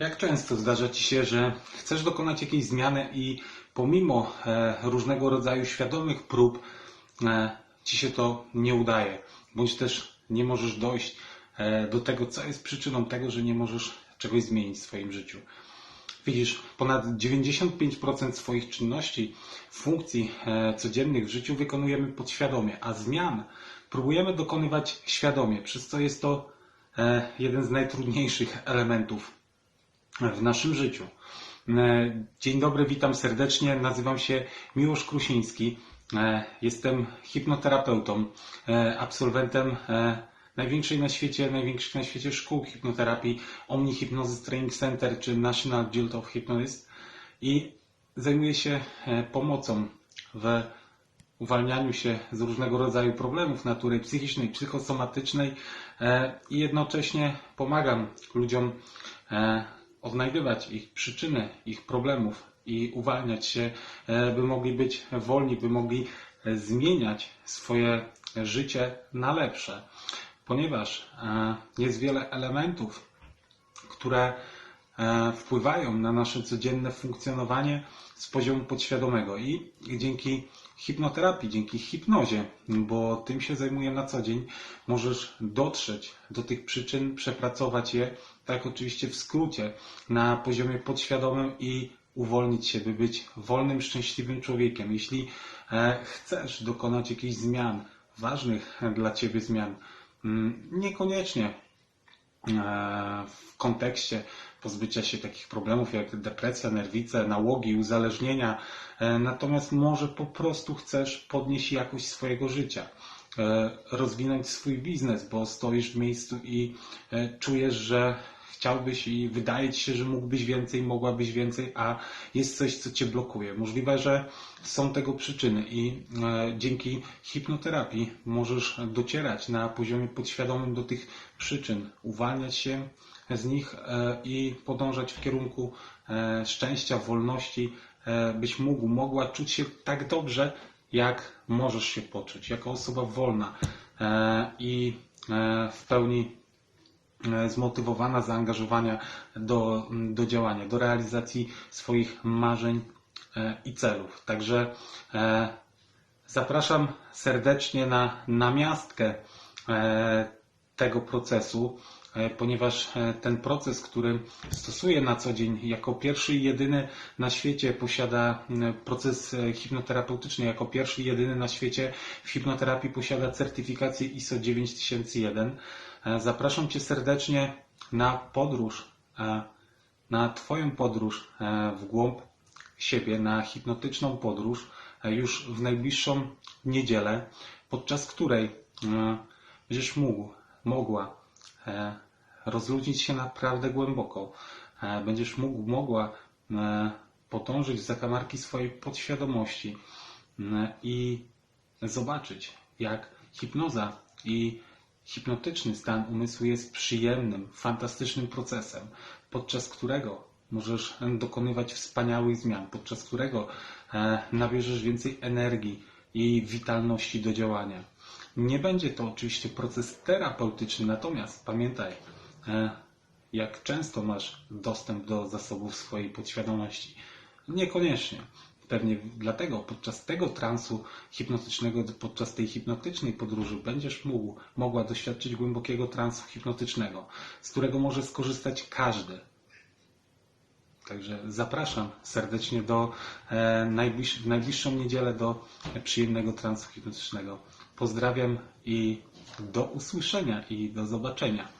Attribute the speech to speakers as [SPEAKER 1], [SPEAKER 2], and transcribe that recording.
[SPEAKER 1] Jak często zdarza Ci się, że chcesz dokonać jakiejś zmiany i pomimo e, różnego rodzaju świadomych prób e, Ci się to nie udaje, bądź też nie możesz dojść e, do tego, co jest przyczyną tego, że nie możesz czegoś zmienić w swoim życiu. Widzisz, ponad 95% swoich czynności, funkcji codziennych w życiu wykonujemy podświadomie, a zmian próbujemy dokonywać świadomie, przez co jest to jeden z najtrudniejszych elementów w naszym życiu. E, Dzień dobry, witam serdecznie. Nazywam się Miłosz Krusiński. E, Jestem hipnoterapeutą, e, absolwentem największej na świecie, największych na świecie szkół hipnoterapii Omni Hypnosis Training Center czy National Guild of Hypnosis i zajmuję się pomocą w uwalnianiu się z różnego rodzaju problemów natury psychicznej, psychosomatycznej i jednocześnie pomagam ludziom odnajdywać ich przyczyny, ich problemów i uwalniać się, e, by mogli być wolni, by mogli e, zmieniać swoje życie na lepsze. Ponieważ e, jest wiele elementów, które wpływają na nasze codzienne funkcjonowanie z poziomu podświadomego i dzięki hipnoterapii, dzięki hipnozie, bo tym się zajmuję na co dzień, możesz dotrzeć do tych przyczyn, przepracować je, tak oczywiście w skrócie, na poziomie podświadomym i uwolnić się, by być wolnym, szczęśliwym człowiekiem. Jeśli e, chcesz dokonać jakichś zmian, ważnych dla Ciebie zmian, mm, niekoniecznie w kontekście pozbycia się takich problemów jak depresja, nerwice, nałogi, uzależnienia. E, Natomiast może po prostu chcesz podnieść jakość swojego życia, e, rozwinąć swój biznes, bo stoisz w miejscu i e, czujesz, że chciałbyś i wydaje ci się, że mógłbyś więcej, mogłabyś więcej, a jest coś, co cię blokuje. Możliwe, że są tego przyczyny i e, dzięki hipnoterapii możesz docierać na poziomie podświadomym do tych przyczyn, uwalniać się z nich e, i podążać w kierunku e, szczęścia, wolności, byś mógł, mogła czuć się tak dobrze, jak możesz się poczuć, jako osoba wolna i w pełni zmotywowana, zaangażowania do, do działania, do realizacji swoich marzeń e, i celów. Także e, zapraszam serdecznie na namiastkę e, tego procesu, e, ponieważ e, ten proces, który stosuję na co dzień, jako pierwszy i jedyny na świecie posiada proces e, hipnoterapeutyczny, jako pierwszy i jedyny na świecie w hipnoterapii posiada certyfikację ISO 9001. E, Zapraszam Cię serdecznie na podróż, e, na Twoją podróż e, w głąb siebie, na hipnotyczną podróż e, już w najbliższą niedzielę, podczas której e, będziesz mógł, mogła e, rozluźnić się naprawdę głęboko. E, Będziesz mógł, mogła e, podążyć w zakamarki swojej podświadomości e, i zobaczyć, jak hipnoza i hipnotyczny stan umysłu jest przyjemnym, fantastycznym procesem, podczas którego możesz dokonywać wspaniałych zmian, podczas którego e, nabierzesz więcej energii i witalności do działania. Nie będzie to oczywiście proces terapeutyczny, natomiast pamiętaj, e, jak często masz dostęp do zasobów swojej podświadomości. Niekoniecznie. Pewnie dlatego podczas tego transu hipnotycznego, podczas tej hipnotycznej podróży będziesz mógł, mogła doświadczyć głębokiego transu hipnotycznego, z którego może skorzystać każdy. Także zapraszam serdecznie do e, najbliż, w najbliższą niedzielę do przyjemnego transu hipnotycznego. Pozdrawiam i do usłyszenia i do zobaczenia.